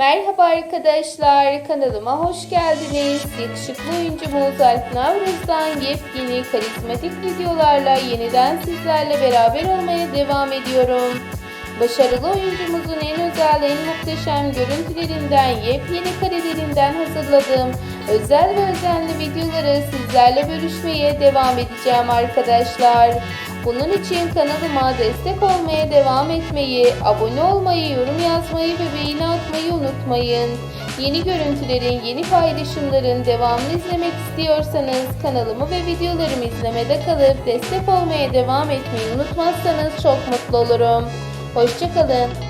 Merhaba arkadaşlar, kanalıma hoş geldiniz. Yakışıklı oyuncumuz Alp Navruz'dan yepyeni karizmatik videolarla yeniden sizlerle beraber olmaya devam ediyorum. Başarılı oyuncumuzun en özel, en muhteşem görüntülerinden, yepyeni karelerinden hazırladığım özel ve özenli videoları sizlerle bölüşmeye devam edeceğim arkadaşlar. Bunun için kanalıma destek olmaya devam etmeyi, abone olmayı, yorum yazmayı ve beğeni atmayı unutmayın. Yeni görüntülerin, yeni paylaşımların devamını izlemek istiyorsanız kanalımı ve videolarımı izlemede kalıp destek olmaya devam etmeyi unutmazsanız çok mutlu olurum. Hoşçakalın.